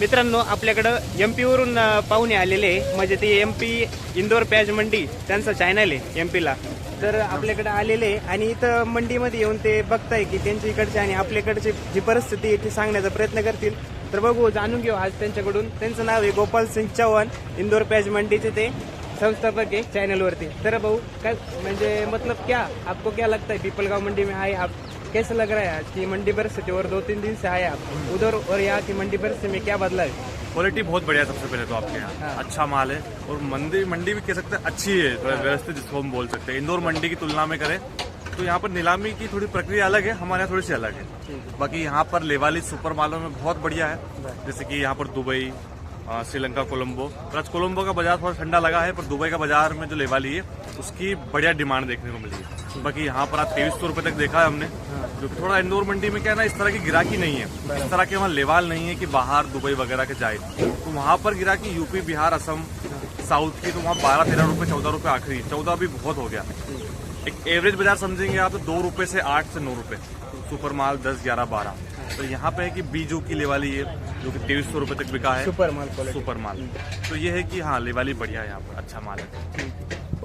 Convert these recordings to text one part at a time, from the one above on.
मित्रांनो आपल्याकडं एम पीवरून पाहुणे आलेले आहे. म्हणजे ते एम पी इंदोर प्याज मंडी त्यांचा चॅनल आहे एम पीला तर आपल्याकडे आलेले आहे. आणि इथं मंडीमध्ये येऊन ते बघताय की त्यांच्या इकडचे आणि आपल्याकडची जी परिस्थिती आहे ती सांगण्याचा प्रयत्न करतील तर बघू जाणून घेऊ आज त्यांच्याकडून त्यांचं नाव आहे गोपाल सिंग चव्हाण इंदोर प्याज मंडीचे ते संस्थापक आहे चॅनलवरती तर भाऊ काय म्हणजे मतलब क्या आपको क्या लगता है पिपलगाव मंडी में आए आप कैसा लग रहा है आज की मंडी परिस्थिति और दो तीन दिन से आए आप उधर और यहाँ की मंडी परिस्थिति में क्या बदला है? क्वालिटी बहुत बढ़िया है सबसे पहले तो आपके यहाँ। हाँ। अच्छा माल है और मंडी मंडी भी कह सकते हैं अच्छी है थोड़ा व्यवस्थित जिसको हम बोल सकते हैं। इंदौर मंडी की तुलना में करें तो यहाँ पर नीलामी की थोड़ी प्रक्रिया अलग है हमारे यहाँ थोड़ी सी अलग है। बाकी यहाँ पर लेवाली सुपर मालों में बहुत बढ़िया है। जैसे कि यहाँ पर दुबई श्रीलंका, कोलंबो। पर आज कोलंबो का बाज़ार थोड़ा ठंडा लगा है, पर दुबई का बाज़ार में जो लेवाली है, उसकी बढ़िया डिमांड देखने को मिली है। बाकी यहाँ पर आज तेईस सौ रुपए तक देखा है हमने। जो थोड़ा इंदौर मंडी में क्या है ना, इस तरह की गिराकी नहीं है। इस तरह के वहाँ लेवाल नहीं है कि बाहर दुबई वगैरह के जाए। तो वहाँ पर गिराकी यूपी, बिहार, असम, साउथ की तो वहाँ बारह तेरह रुपये चौदह रुपये आखिरी। चौदह भी बहुत हो गया। एक एवरेज बाज़ार समझेंगे आप तो दो रुपए से आठ से नौ रुपये सुपर माल दस, ग्यारह, बारह। तो यहाँ पे है कि बीजू की लेवाली है। जो कि तेईस सौ रुपए तक बिका है। सुपर माल सुपर माल। तो ये है कि हाँ लेवाली बढ़िया है यहाँ पर अच्छा माल है।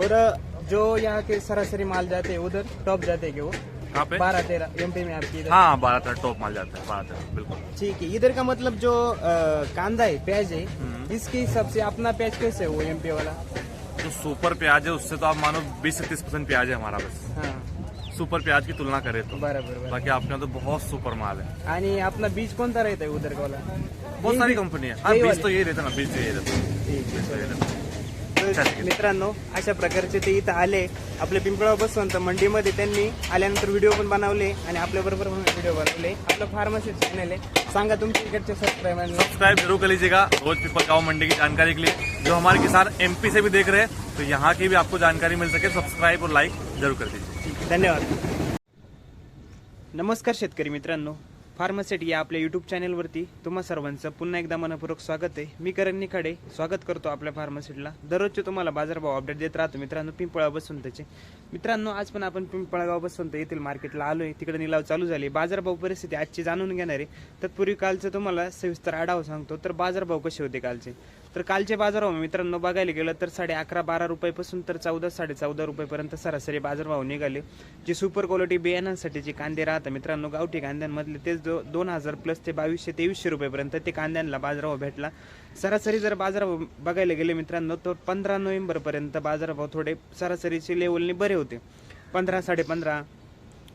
और जो यहाँ के सरासरी माल जाते हैं उधर टॉप जाते हैं वो? कहाँ पे? बारह तेरह एमपी में आपकी हाँ बारह तेरह टॉप माल जाता है बारह तेरह बिल्कुल। ठीक है इधर का मतलब जो कांदा है प्याज है हम्म। इसके हिसाब से अपना प्याज कैसे है वो एमपी वाला? जो सुपर प्याज है उससे तो आप मानो बीस से तीस परसेंट प्याज है हमारा बस। हाँ। सुपर प्याज की तुलना करें तो। बराबर बाकी आपके यहाँ तो बहुत सुपर माल है। आणि आपला बीज कोणता रहता है उधर का वाला? बहुत सारी कंपनी है। हाँ बीज? तो यही रहता है ना बीज तो यही रहता ठीक है। बीज तो यही रहता है। तर. मित्रांनो अशा प्रकारचे ते इथं आले. आपल्या पिंपळा बसवंत मंडीमध्ये त्यांनी आल्यानंतर व्हिडिओ पण बनवले आणि आपल्या बरोबर पण व्हिडिओ बनवले. आपलं फार्मसी चॅनल आहे. सांगा तुमच्या इकडच्या सबस्क्रायबरला सब्सक्राइब जरूर कर लीजिएगा. रोज पीपल गाँव मंडी की जानकारी के लिए जो हमारे किसान एमपी से भी देख रहे हैं तो यहाँ की भी आपको जानकारी मिल सके। सब्सक्राइब और लाइक जरूर कर दीजिए। धन्यवाद। नमस्कार शेतकरी मित्रांनो. फार्मासेट या आपल्या यूट्यूब चॅनलवरती तुम्हा सर्वांचं पुन्हा एकदा मनपूर्वक स्वागत आहे. मी करण निखाडे. स्वागत करतो आपल्या फार्मासेटला. दररोजचे तुम्हाला बाजारभाव अपडेट देत राहतो. मित्रांनो पिंपळा बसवंतचे. मित्रांनो आज पण आपण पिंपळगाव बसवंत येथील मार्केटला आलो आहे तिकडे निलाव चालू झाले. बाजारभाव परिस्थिती आजची जाणून घेणार. आहे तत्पूर्वी कालचं तुम्हाला सविस्तर आढावा सांगतो. तर बाजारभाव कसे होते कालचे? तर कालचे बाजारभाव मित्रांनो बघायला गेलं तर साडे अकरा बारा रुपयापासून तर चौदा साडे चौदा रुपयेपर्यंत सरासरी बाजारभाव निघाले. जे सुपर क्वालिटी बियाणांसाठी जे कांदे राहतात मित्रांनो गावठी कांद्यांमधले तेच दो दोन हजार प्लस ते बावीसशे तेवीसशे रुपयेपर्यंत ते कांद्यांना बाजारभाव भेटला. सरासरी जर बाजारभाव बघायला गेले मित्रांनो तर पंधरा नोव्हेंबरपर्यंत बाजारभाव थोडे सरासरीचे लेवलने बरे होते. पंधरा साडे पंधरा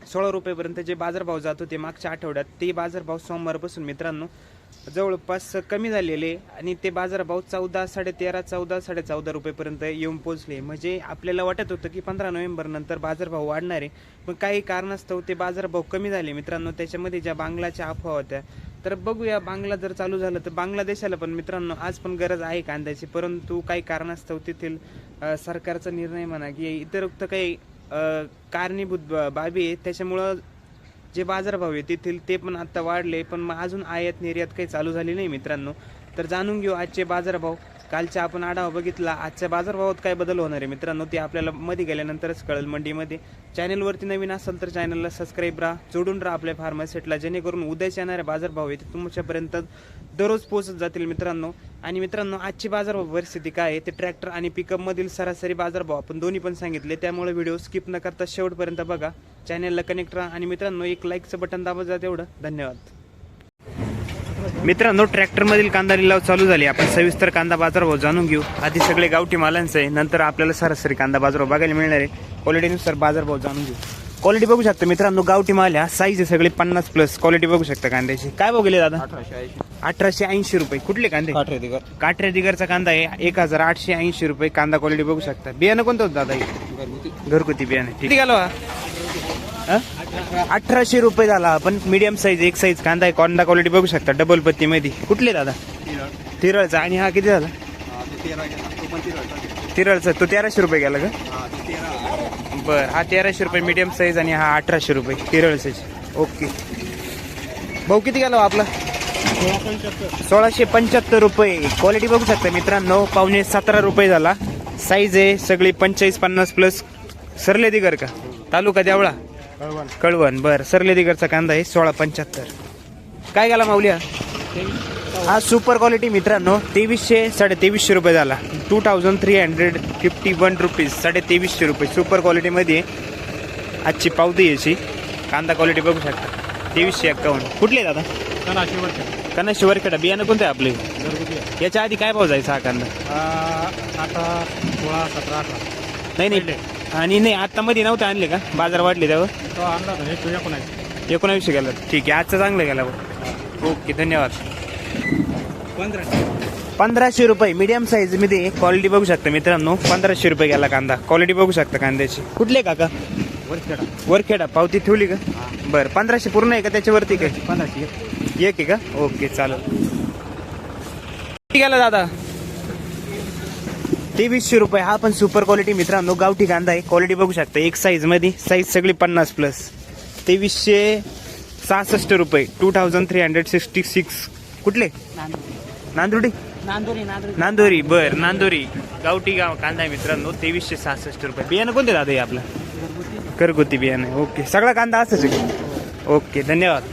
सोळा रुपयेपर्यंत जे बाजारभाव जात होते मागच्या आठवड्यात ते बाजारभाव सोमवारपासून मित्रांनो जवळपास कमी झालेले आणि ते बाजारभाव चौदा साडे तेरा चौदा साडे चौदा रुपयेपर्यंत येऊन पोहोचले. म्हणजे आपल्याला वाटत होतं की पंधरा नोव्हेंबरनंतर बाजारभाव वाढणार आहे. पण काही कारणास्तव ते बाजारभाव कमी झाले मित्रांनो. त्याच्यामध्ये ज्या बांगलाच्या अफवा होत्या. तर बघूया बांगला जर चालू झालं तर बांगलादेशाला पण मित्रांनो आज पण गरज आहे कांद्याची परंतु काही कारणास्तव तेथील सरकारचा निर्णय म्हणा की इतर काही कारणीभूत बाबी आहे त्याच्यामुळं जे बाजारभाव आहे तेथील ते पण आत्ता वाढले पण मग अजून आयात निर्यात काही चालू झाली नाही मित्रांनो. तर जाणून घेऊ आजचे बाजारभाव. कालचा आपण आढावा बघितला आजच्या बाजारभावात काय बदल होणार आहे मित्रांनो ते आपल्याला मध्ये गेल्यानंतरच कळेल मंडीमध्ये. चॅनलवरती नवीन असाल तर चॅनलला सबस्क्राईब राहा जोडून राहा आपल्या फार्मासेटला जेणेकरून उद्याच येणारे बाजारभाव आहे ते तुमच्यापर्यंत दररोज पोहोचत जातील मित्रांनो. आणि मित्रांनो आजची बाजारभाव परिस्थिती काय आहे ते ट्रॅक्टर आणि पिकअपमधील सरासरी बाजारभाव आपण दोन्ही पण सांगितले त्यामुळे व्हिडिओ स्किप न करता शेवटपर्यंत बघा. चॅनलला कनेक्ट राहा आणि मित्रांनो एक लाईकचं बटन दाबा जा तेवढं. धन्यवाद. मित्रांनो ट्रॅक्टर मधील कांदा लिलाव चालू झाले. आपण सविस्तर कांदा बाजारभाव जाणून घेऊ. आधी सगळे गावठी मालांचं आहे. नंतर आपल्याला सरासरी कांदा बाजारभाव बघायला मिळणार आहे. क्वालिटीनुसार बाजारभाव जाणून घेऊ. क्वालिटी बघू शकता मित्रांनो गावठी माल आहे. साईज आहे सगळे पन्नास प्लस क्वालिटी बघू शकता कांद्याची. काय बघले दादा? अठराशे ऐंशी रुपये. कुठले कांदे? काठरे दिगरचा कांदा आहे. एक हजार आठशे ऐंशी रुपये कांदा क्वालिटी बघू शकता. बियाणं कोणतं होतं दादा? घरगुती. बियाणं. किती गेलो हा हा? अठराशे रुपये झाला. पण मीडियम साईज एक साईज कांदा आहे. कांदा क्वालिटी बघू शकता. डबल पत्ती मध्ये. कुठले दादा? तिरळचा. आणि हा किती झाला? तिरळचा. तो तेराशे रुपये गेला का? बर. हा तेराशे रुपये मीडियम साईज आणि हा अठराशे रुपये. तिरळ साईज ओके. भाऊ किती गेला हो आपला? सोळाशे पंच्याहत्तर रुपये. क्वालिटी बघू शकता मित्रांनो. पावणे सतरा रुपये झाला. साईज आहे. सगळी पंचेचाळीस पन्नास प्लस सरले दिगर का? तालुका देवळा. कळवण. बर. सरले दिगरचा कांदा आहे सोळा पंच्याहत्तर. काय गेला माऊली हा सुपर क्वालिटी मित्रांनो तेवीसशे साडे तेवीसशे रुपये झाला. Two thousand three hundred fifty one rupees साडे तेवीसशे रुपये सुपर क्वालिटीमध्ये आजची पावती याची. कांदा क्वालिटी बघू शकता. तेवीसशे एक्कावन्न. कुठले दादा कन्ना शिवरखेडा बियाणं कोणतं आहे आपले याच्या आधी काय भाव जायचा हा कांदा? आता सोळा सतरा अठरा. नाही नाही. आणि नाही आता मध्ये नव्हते आणले का? बाजार वाढले त्यावर? तो आणला होता एकोणावीसशे गेला. ठीक आहे आजचं चांगलं गेला भाऊ. ओके धन्यवाद. पंधराशे. रुपये मीडियम साईजमध्ये क्वालिटी बघू शकता मित्रांनो. पंधराशे रुपये गेला कांदा. क्वालिटी बघू शकता कांद्याची. कुठले काका? वरखेडा. वरखेडा. पावती ठेवली का? बरं पंधराशे पूर्ण आहे का त्याच्यावरती काय? पंधराशे. एक आहे का? ओके चालेल. किती गेला दादा? तेवीसशे रुपये. हा पण सुपर क्वालिटी मित्रांनो गावठी कांदा आहे. क्वालिटी बघू शकता एक साईजमध्ये साईज सगळी पन्नास प्लस तेवीसशे सहासष्ट रुपये. Two thousand three hundred sixty six कुठले? नांदुर्डी नांदोरी नांदोरी. नांदोरी बर नांदोरी. गावठी गाव कांदा आहे मित्रांनो तेवीसशे सहासष्ट रुपये. बियाणं कोणते दादा हे आपलं? घरगुती बियाणं आहे. ओके सगळा कांदा असंच आहे? ओके धन्यवाद.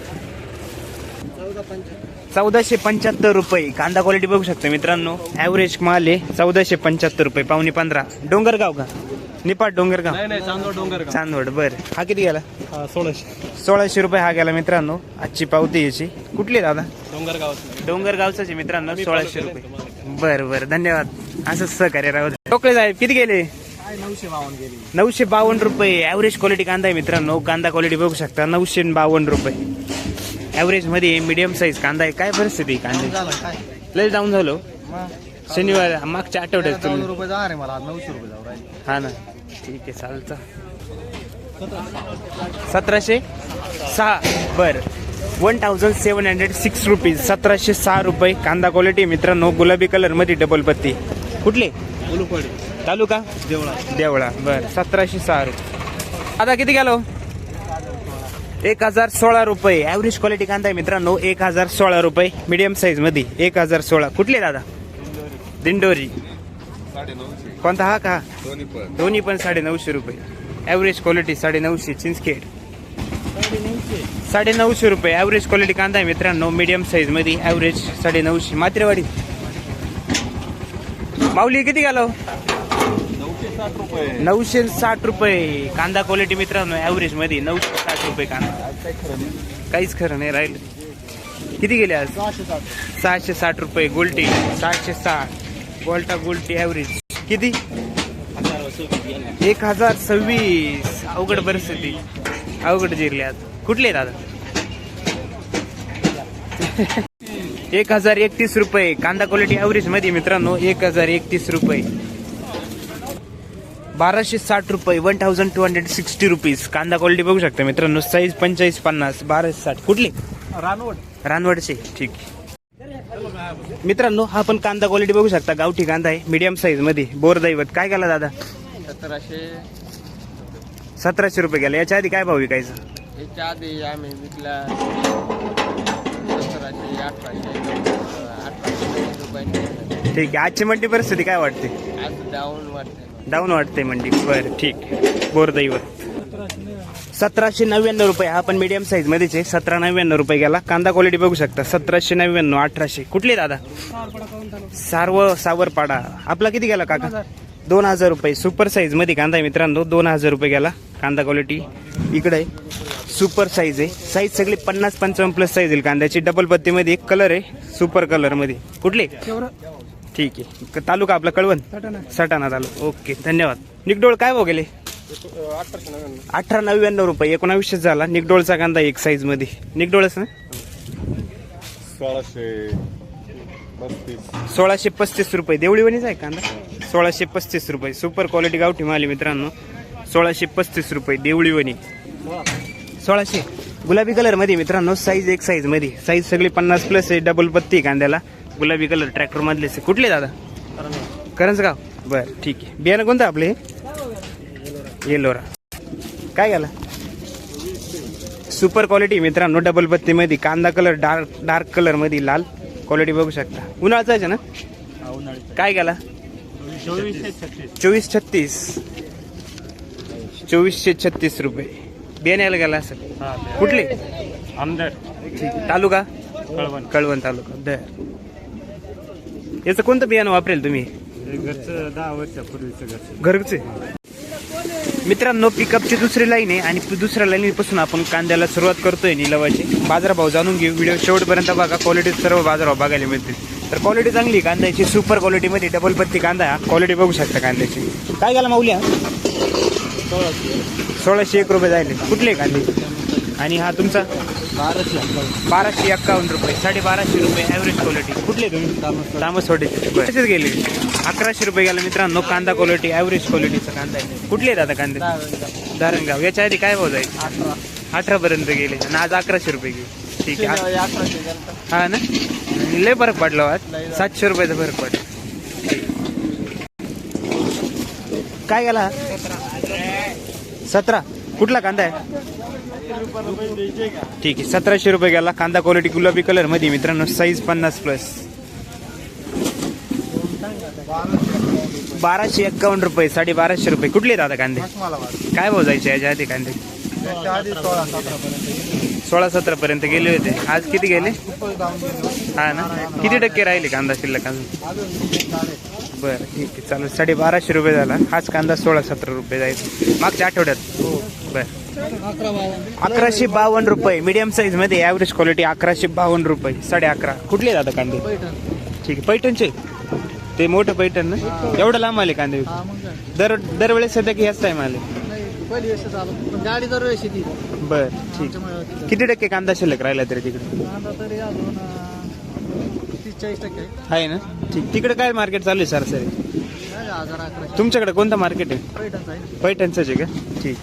चौदाशे पंच्याहत्तर रुपये. कांदा क्वालिटी बघू शकता मित्रांनो. ॲव्हरेज माल आहे चौदाशे पंच्याहत्तर रुपये. पावणे पंधरा. डोंगरगाव का? निपाट डोंगरगाव. नाही नाही चांदोड डोंगर चांदवड. बर. हा किती गेला? सोळाशे. सोळाशे रुपये हा गेला मित्रांनो. आजची पावती याची. कुठली दादा? डोंगर गावात डोंगरगावचाच आहे मित्रांनो सोळाशे रुपये. बरं बरं. धन्यवाद. असंच सहकार्य राहू दे. टोकले साहेब किती गेले? नऊशे बावन्न गेली. नऊशे बावन्न रुपये. ॲव्हरेज क्वालिटी कांदा आहे मित्रांनो. कांदा क्वालिटी बघू शकता. नऊशे बावन्न रुपये. ॲव्हरेजमध्ये मीडियम साईज कांदा आहे. काय परिस्थिती कांदा काय? लय डाऊन झालो. शनिवार मागच्या आठवड्यात तुम्ही रुपये जा रे मला. आज नऊशे रुपये जाऊ राहिले. हा ना. ठीक आहे चालतं. सतराशे सहा. बर. One thousand seven hundred six rupees सतराशे सहा रुपये कांदा क्वालिटी मित्रांनो. गुलाबी कलरमध्ये डबल पत्ती. कुठले? तालुका? देवळा देवळा बर. सतराशे सहा रुपये. आता किती गेलो? एक हजार सोळा रुपये. ॲव्हरेज क्वालिटी कांदा आहे मित्रांनो एक हजार सोळा रुपये. मीडियम साईजमध्ये एक हजार सोळा. कुठले दादा? दिंडोरी. कोणता हा का? दोन्ही पण साडे नऊशे रुपये. ॲव्हरेज क्वालिटी साडे नऊशे चिंचखेड. साडे नऊशे रुपये. ॲव्हरेज क्वालिटी कांदा आहे मित्रांनो मीडियम साईजमध्ये ॲव्हरेज साडे नऊशे मात्रेवाडी. माऊली किती गेलो नऊशे साठ रुपये. कांदा क्वालिटी मित्रांनो ॲव्हरेजमध्ये नऊशे साठ रुपये कांदा. काहीच खरं नाही राहिलं. किती गेले आज? सहाशे साठ. रुपये गोल्टी. सहाशे साठ. गोल्टा गोल्टी ॲव्हरेज किती? एक हजार सव्वीस. अवघड परिस्थिती. अवघड जिरले आज. कुठले दादा एक हजार एकतीस रुपये. कांदा क्वालिटी ॲव्हरेजमध्ये मित्रांनो एक हजार एकतीस रुपये. बाराशे साठ रुपये one thousand two hundred sixty rupees कांदा क्वालिटी बघू शकता मित्रांनो साईज पंचेचाळीस पन्नास बाराशे साठ. कुठले? रानवड. रानवडचे. ठीक. मित्रांनो हा पण कांदा क्वालिटी बघू शकता. गावठी कांदा आहे मीडियम साईजमध्ये. बोर दैवत. काय केला दादा? सतराशे. सतराशे रुपये गेला. याच्या आधी काय भाव विकायचं? याच्या आधी आम्ही विकला सतराशे अठराशे अठराशे रुपये. ठीक आहे. आजची मंडी परिस्थिती काय वाटते? आज डाऊन वाटते. डाऊन वाटते मंडी. बरं ठीक. बोरदैवत सतराशे नव्याण्णव रुपये. हा पण मीडियम साईज मध्येच आहे. सतरा नव्याण्णव रुपये गेला. कांदा क्वालिटी बघू शकता. सतराशे नव्याण्णव अठराशे. कुठले दादा? सार्व सावरपाडा. आपला किती गेला काका? दोन हजार रुपये. सुपर साईजमध्ये कांदा आहे मित्रांनो. दोन हजार रुपये गेला. कांदा क्वालिटी इकडे आहे. सुपर साईज आहे. साईज सगळी पन्नास पंचावन्न प्लस साईज येईल कांद्याची. डबल पत्तीमध्ये एक कलर आहे. सुपर कलरमध्ये. कुठले? ठीक आहे. क- तालुका आपला कळवण? सटाणा. तालुका. ओके धन्यवाद. निकडोळ काय भाव गेले? अठरा नव्याण्णव रुपये. एकोणावीसशे झाला. निकडोळचा कांदा एक साईजमध्ये. निकडोळच ना? सोळाशे पस्तीस. सोळाशे पस्तीस रुपये. देवळीवणीचा आहे कांदा? सोळाशे पस्तीस रुपये. सुपर क्वालिटी गावठी माली मित्रांनो. सोळाशे पस्तीस रुपये. देवळीवणी. सोळाशे. गुलाबी कलरमध्ये मित्रांनो साईज एक साईजमध्ये. साईज सगळी पन्नास प्लस आहे डबल पत्ती आहे कांद्याला. गुलाबी कलर ट्रॅक्टर मधलेच आहे. कुठले दादा? करंजगाव. बर ठीक आहे. बियाणं कोणतं आपले? येलोरा. काय घाला सुपर क्वालिटी मित्रांनो डबल पत्तीमध्ये कांदा कलर डार्क डार्क कलरमध्ये लाल. क्वालिटी बघू शकता. उन्हाळ्याचा आहे ना? काय गेला चोवीस छत्तीस. चोवीसशे छत्तीस रुपये. बियाण्याला गेला असेल. कुठले? आमदार. तालुका? कळवण. कळवण तालुका. दर याचं कोणतं बियाणं वापरेल तुम्ही? घरचं दहा वर्षापूर्वीचं घरचं घरचे मित्रांनो पिकअपची दुसरी लाईन आहे आणि दुसऱ्या लाईनीपासून आपण कांद्याला सुरुवात करतोय निलवाची. बाजारभाव जाणून घेऊ. व्हिडिओ शेवटपर्यंत बघा. क्वालिटी सर्व बाजारभाव बघायला मिळतील. तर क्वालिटी चांगली कांद्याची सुपर क्वालिटीमध्ये डबल पत्ती कांदा क्वालिटी बघू शकता कांद्याची. काय गेला माऊल्या? सोळाशे एक रुपये जायले. कुठले कांदे? आणि हा तुमचा? बाराशे एक्कावन्न रुपये. साडे बाराशे रुपये ॲव्हरेज क्वालिटी कुठले तुम्ही? बरं. तसेच गेले अकराशे रुपये गेला मित्रांनो कांदा क्वालिटी ॲव्हरेज क्वालिटीचा कांदा आहे. कुठले आहेत आता कांदे? धारणगाव याच्या आधी काय भाव जाईल अठरा. पर्यंत गेले. आणि आज अकराशे रुपये गेले. ठीक आहे. हा ना? लय फरक पडला हो आज. सातशे रुपयाचा फरक पडला. काय गेला? सतरा. कुठला कांदा आहे? ठीक आहे सतराशे रुपये गेला. कांदा क्वालिटी गुलाबी कलरमध्ये मित्रांनो साईज पन्नास प्लस बाराशे एक्कावन्न रुपये साडे बाराशे रुपये. कुठले दादा कांदे? काय भाव जायचे याच्या आधी कांदे? सोळा सतरा पर्यंत गेले होते. आज किती गेले? हा ना? किती टक्के राहिले कांदा शिल्लक कांदा बरं ठीक आहे. चालेल साडे बाराशे रुपये झाला. हाच कांदा सोळा सतरा रुपये जायचा. मागच्या आठवड्यात? बरं. अकराशे बावन्न रुपये. मीडियम साईजमध्ये ॲव्हरेज क्वालिटी अकराशे बावन्न रुपये. साडे अकरा. कुठले दादा कांदे? ठीक आहे. पैठणचे? ते मोठं पैठण ना? एवढं लांब आले कांदे? दर दरवेळेस सध्या की ह्याच टाइम आले? गाडी दरवेळेस येते. बर ठीक. किती टक्के कांदा शिल्लक राहिला तरी तिकडे? आहे. ना? ठीक. तिकडे काय मार्केट चालू आहे सरासरी? तुमच्याकडे कोणतं मार्केट आहे? पैठणचा आहे का? ठीक.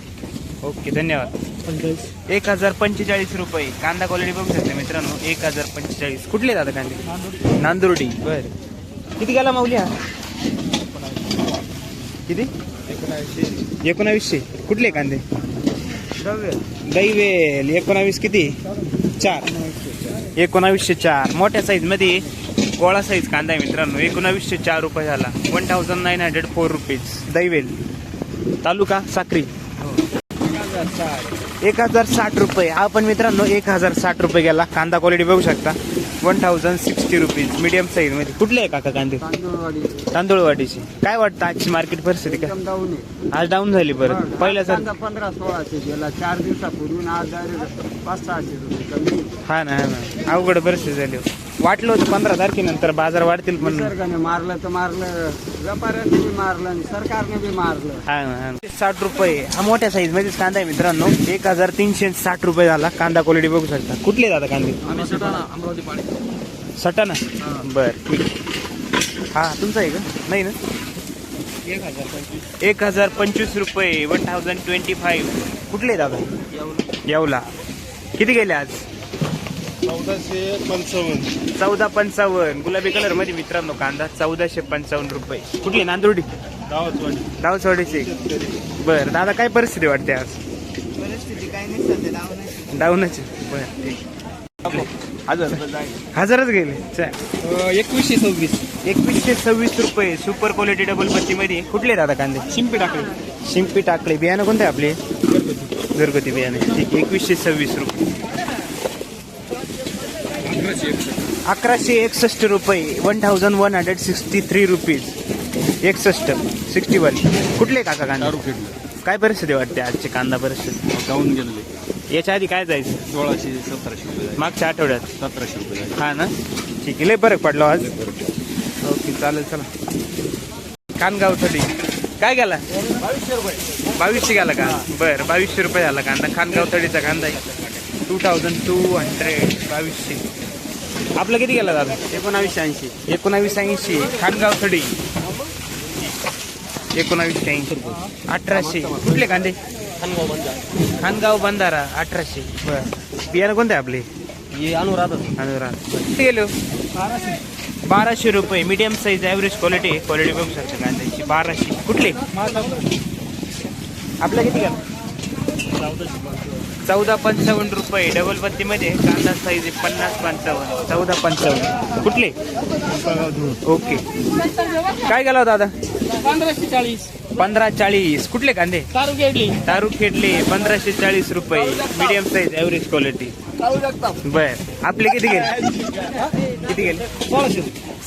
ओके धन्यवाद. एक हजार पंचेचाळीस रुपये. कांदा क्वालिटी बघू शकता मित्रांनो. एक हजार पंचेचाळीस. कुठले दादा कांदे? नांदुर्डी. बर. किती गेला माऊली हा? किती? एकोणावीसशे. कुठले कांदे? दैवेल. एकोणावीस किती? चार. एकोणावीसशे चार. मोठ्या साईजमध्ये गोळा साईज कांदा आहे मित्रांनो. एकोणावीसशे चार रुपये झाला. One thousand nine hundred four rupees Daivel. तालुका साक्री. एक हजार साठ रुपये. हा पण मित्रांनो एक हजार साठ रुपये गेला. कांदा क्वालिटी बघू शकता. One thousand sixty rupees medium साईजमध्ये. कुठले आहे काका कांदे? तांदूळवाडी तांदूळवाडीची. काय वाटतं आजची मार्केट परिस्थिती काय? आज डाऊन झाली परत. पहिल्या सर पंधरा सोळाशे गेला. चार दिवसापूर्वी आज पाच सहाशे रुपये कमी. हा ना हा ना. अवघड परिस्थिती झाली हो. वाटलं होतं पंधरा तारखेनंतर बाजार वाढतील पण निसर्गाने मारलं तर मारलं व्यापाऱ्याने बी मारलं आणि सरकारने बी मारलं. हा ना हा. ना. साठ रुपये. हा मोठ्या साईज मध्येच कांदा आहे मित्रांनो. एक हजार तीनशे साठ रुपये झाला. कांदा क्वालिटी बघू शकता. कुठले दादा कांदे? अमरावती पाणी सटाणा? बर ठीक हा तुमचा आहे का? नाही ना? एक हजार एक हजार पंचवीस रुपये वन थाउजंड ट्वेंटी फाईव्ह कुठले दादा? येवला. किती गेले आज? चौदाशे पंचावन्न. चौदा पंचावन्न. गुलाबी कलरमध्ये मित्रांनो कांदा चौदाशे पंचावन्न रुपये. कुठली नांदुर्डी? गावातवाडी गावचवाडीचे. बर दादा काय परिस्थिती वाटते आज? परिस्थिती काही नाही सध्या डाऊनच बर ठीक. हजारच गेले. चल. एकवीसशे सव्वीस. एकवीसशे सव्वीस रुपये. सुपर क्वालिटी डबल पत्ती मध्ये. कुठले दादा कांदे? शिंपी टाकले. शिंपी टाकले. बियाणं कोणते आपले? घरगुती बियाणे. ठीक एकवीसशे सव्वीस रुपये. अकराशे एकसष्ट. रुपये one thousand one hundred sixty three rupees एकसष्ट सिक्स्टी वन कुठले काका कांदा? काय परिस्थिती वाटते आजची कांदा परिस्थिती? जाऊन गेलेले. याच्या आधी काय जायचं? सोळाशे सतराशे रुपये मागच्या आठवड्यात? सतराशे रुपये हा ना? ठीक आहे लय फरक पडलो आज. ओके चालेल चला. कानगाव थडी. काय गेला? बावीसशे रुपये. बावीसशे गेला का? बरं बावीसशे रुपये झाला कांदा. खानगाव थडीचा कांदा आहे. टू थाउजंड टू हंड्रेड बावीसशे. आपलं किती गेला दादा? एकोणावीसशे ऐंशी. एकोणावीस ऐंशी. खानगाव थडी एकोणावीसशे ऐंशी. अठराशे. कुठले कांदे? खानगाव बंधारा अठराशे. बर. बियाणं कोणते आपले? अनुराध. अनुराग किती गेलो? बाराशे रुपये. Medium size average quality quality बघू शकता कांद्याची. बाराशे. कुठले? आपलं किती गेला? चौदा पंचावन्न रुपये डबल पत्तीमध्ये कांदा साईज आहे पन्नास पंचावन्न. चौदा पंचावन्न. कुठले? ओके. काय गेला दादा? पंधराशे चाळीस. पंधरा चाळीस. कुठले कांदे? तारू गेडली तारू खेडले पंधराशे चाळीस रुपये. मीडियम साईज एव्हरेज क्वालिटी बर. आपले किती गेले? किती गेले?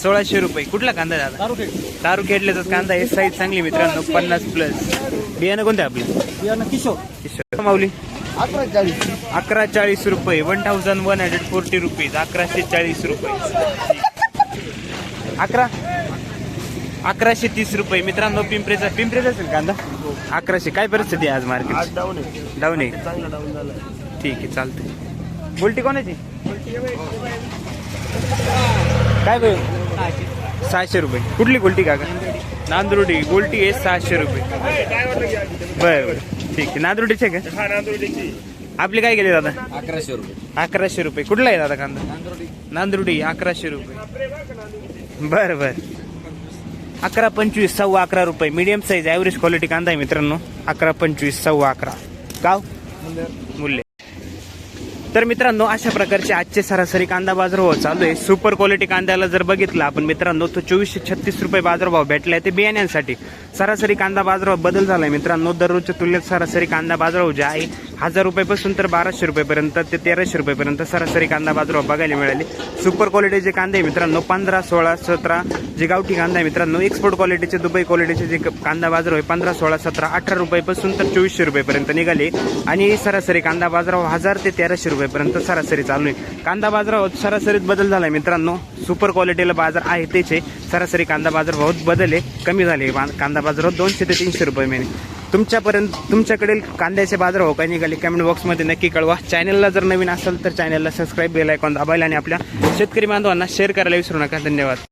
सोळाशे. रुपये. कुठला कांदा दादा? तारू खेडल्याचाच कांदा आहे. साईज चांगली मित्रांनो. पन्नास प्लस बियाणं कोणते आपले? किशोर. किशोर. माऊली. अकरा चाळीस. अकरा चाळीस रुपये one thousand one hundred forty rupees अकराशे चाळीस रुपये. अकरा? अकराशे तीस रुपये. मित्रांनो पिंपरेचा पिंपरेचा असेल कांदा? अकराशे. काय परिस्थिती आहे आज मार्केट डाऊन आहे. डाऊन आहे. चांगला डाऊन झाला ठीक आहे चालतंय. बुलटी कोणाची? काय भाऊ सहाशे रुपये. कुठली गोल्टी काका? नांदुर्डी. गोल्टी आहे सहाशे रुपये. बरं बरं. ठीक आहे. नांदुर्डीचे का? आपले काय गेले दादा? अकराशे रुपये. अकराशे रुपये. कुठला आहे दादा कांदा? नांदुर्डी अकराशे रुपये. बरं बरं. अकरा पंचवीस सव्वा अकरा रुपये. मीडियम साईज ॲव्हरेज क्वालिटी कांदा आहे मित्रांनो. अकरा पंचवीस सव्वा अकरा. गाव? मूल्य तर मित्रांनो अशा प्रकारचे आजचे सरासरी कांदा बाजारभाव चालू आहे. सुपर क्वालिटी कांद्याला जर बघितला आपण मित्रांनो तो चोवीसशे छत्तीस रुपये बाजारभाव भेटला आहे ते बियाण्यांसाठी. सरासरी कांदा बाजारभाव बदल झालाय मित्रांनो. दररोजच्या तुलनेत सरासरी कांदा बाजारभाव जे आहे हजार रुपयापासून तर बाराशे रुपयेपर्यंत ते तेराशे रुपयेपर्यंत सरासरी कांदा बाजारभाव बघायला मिळाले. सुपर क्वालिटीचे कांदे मित्रांनो पंधरा सोळा सतरा जे गावठी कांदा आहे मित्रांनो एक्सपोर्ट क्वालिटीचे दुबई क्वालिटीचे जे कांदा बाजार आहे पंधरा सोळा सतरा अठरा रुपयापासून तर चोवीसशे रुपयेपर्यंत निघाले. आणि सरासरी कांदा बाजारभाव हजार ते तेराशे रुपये रुपयेपर्यंत सरासरी चालू आहे. कांदा बाजारात सरासरीत बदल झालाय मित्रांनो. सुपर क्वालिटीला बाजार आहे तेच. आहे सरासरी कांदा बाजार बाजारभावात बदल आहे. कमी झाले. कांदा बाजारात दोनशे ते तीनशे रुपये महिने तुमच्यापर्यंत तुमच्याकडील कांद्याचे बाजार हो काय निघाले? कमेंट बॉक्समध्ये नक्की कळवा. चॅनलला जर नवीन असेल तर चॅनलला सबस्क्राईब बेल आयकॉन दाबायला आणि आपल्या शेतकरी बांधवांना शेअर करायला विसरू नका. धन्यवाद.